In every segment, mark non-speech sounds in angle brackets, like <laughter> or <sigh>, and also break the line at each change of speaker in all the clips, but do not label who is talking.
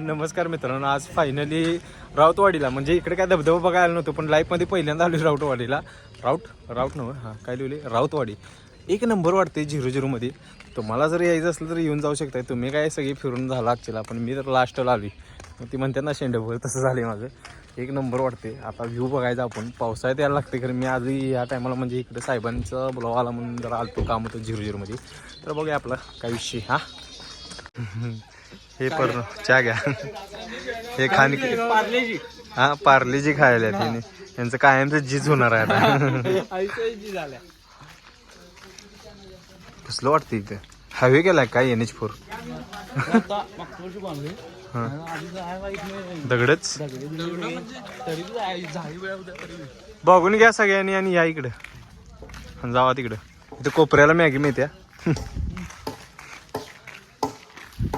नमस्कार मित्रांनो आज फायनली राऊतवाडीला. म्हणजे इकडे काय धबधबा बघायला नव्हतो पण लाईफमध्ये पहिल्यांदा आलो राऊतवाडीला. राऊट राऊट नव्हे? हां काय लिहिले राऊतवाडी. एक नंबर वाटते झिरो झिरोमध्ये तुम्हाला जर यायचं असलं तर येऊन जाऊ शकताय. तुम्ही काय सगळी फिरून झाला आजच्याला पण मी तर लास्टला आली मग ती म्हणते ना शेंडभर तसं झालं माझं. एक नंबर वाटते आता व्ह्यू बघायचा आपण. पावसाळ्यात यायला लागते खरं मी आज या टायमाला म्हणजे इकडे साहेबांचा ब्लॉग आला म्हणून जरा आलतो काम होतं झिरो झिरोमध्ये तर बघूया आपला काय विषय हां? हे पर चहा घ्या. हे खान हा पार्लेजी खायला तिने यांचं कायमचं जीज होणार आहे आता. कसलं वाटतं इथे? हवे गेलाय काय एन एच फोर? दगडच? बघून घ्या सगळ्यांनी आणि या इकडं. जावा तिकडं. इथं कोपऱ्याला मॅगी मिळत्या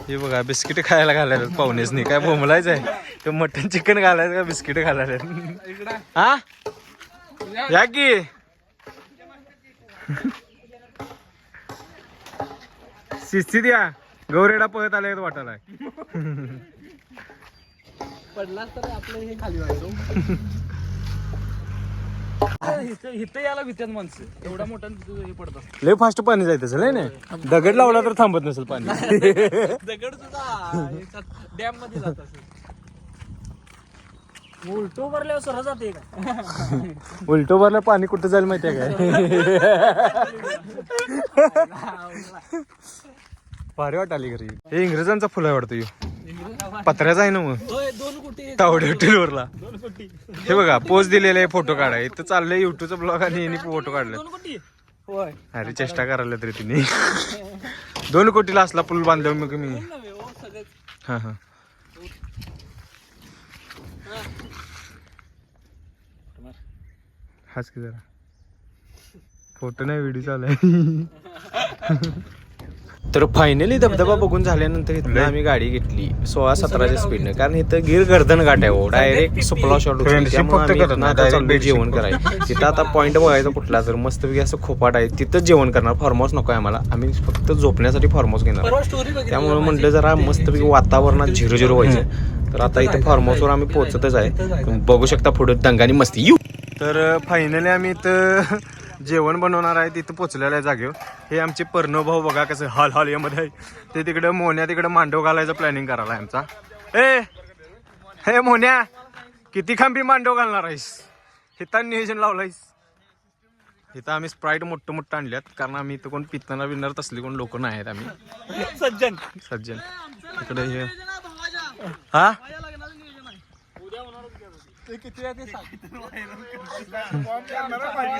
हे बघा बिस्किट खायला घालायला पाहुणेच नाही. काय बोंबलायचं आहे? ते मटन चिकन घालायचं का बिस्किट घालायला? हा? या. की. शिस्ती द्या. गौरेडा पळत आले वाटायला.
पडला तर आपलं हे खाली व्हायचं इथं याला भीत्यात माणसं. एवढा मोठा तिथं हे पडत असतं
लय फास्ट पाणी जायचं असेल है ना दगड लावला तर थांबत नसेल पाणी. <laughs>
दगड सुद्धा डॅममध्ये जात असेल. उलटो भरल्यावर सरळ जाते का? <laughs>
उलटो भरलं पाणी कुठं जाईल माहितीये काय? <laughs> भारी वाटाली घरी. हे इंग्रजांचा फुल आहे वाटतं ह्यो. पत्र्याचा आहे ना मग. तावडे
कोटी.
हे बघा पोच दिलेले आहे फोटो काढाय इथं चाललंय युट्यूबचा ब्लॉग आणि यांनी फोटो काढले अरे चेष्टा करायला तरी तिने. दोन कोटीला असला पूल बांधल्यावर मग मी
हो
हा हा. हाच की जरा. फोटो नाही व्हिडिओ चालू आहे. <laughs> तर फायनली धबधबा बघून झाल्यानंतर इथं आम्ही गाडी घेतली. सोळा सतराच्या स्पीडनं कारण इथं गिर गर्दन घाट आहे हो. डायरेक्ट सुपला शॉट चाललोय जेवण करायचं तिथं आता पॉईंट बघायचा कुठला तर मस्तपैकी असं खोपाट आहे. तिथंच जेवण करणार. फार्महाऊस नको आहे आम्हाला. आम्ही फक्त झोपण्यासाठी फार्महाऊस घेणार. त्यामुळे म्हटलं जरा मस्तपैकी वातावरणात झिरो झिरो व्हायचं. तर आता इथे फार्म हाऊसवर आम्ही पोहोचतच आहे. बघू शकता पुढे दंगानी मस्ती. येऊ तर फायनली आम्ही इथं जेवण बनवणार आहे तिथं पोचलेलं आहे जागेवर. हे आमचे पर्णव भाऊ बघा कसं हाल हाल यामध्ये आहे. ते तिकडं मोन्या तिकडं मांडव घालायचं प्लॅनिंग करायला आहे आमचा. ए हे मोन्या किती खांबी मांडव घालणार आहेस? हिता नियोजन लावलायस. इथं आम्ही स्प्राईट मोठं मोठं आणल्यात कारण आम्ही इथं कोण पिताना बिणार तसली कोण लोक नाही आहेत आम्ही.
सज्जन.
सज्जन. इकडे हे? हा
किती आहे ते सांग.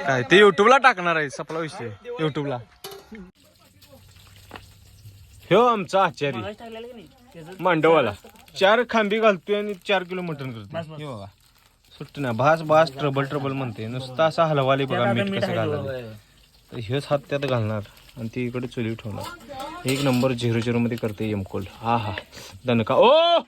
काय ते युट्यूबला टाकणार आहे सपला विषय. युट्यूबला ह्यो आमचा आचारी. मांडवाला. चार खांबी घालतोय आणि चार किलो मटण करतोय. हे बघा सुट्टी ना भास भास ट्रबल ट्रबल म्हणते नुसता असा हलवाले बघा मीठ कसं घालायला तर हेच हात त्यात घालणार आणि ती इकडे चुली ठेवणार. एक नंबर झिरो झिरो मध्ये करते यमकोल हा हा दणका. ओ!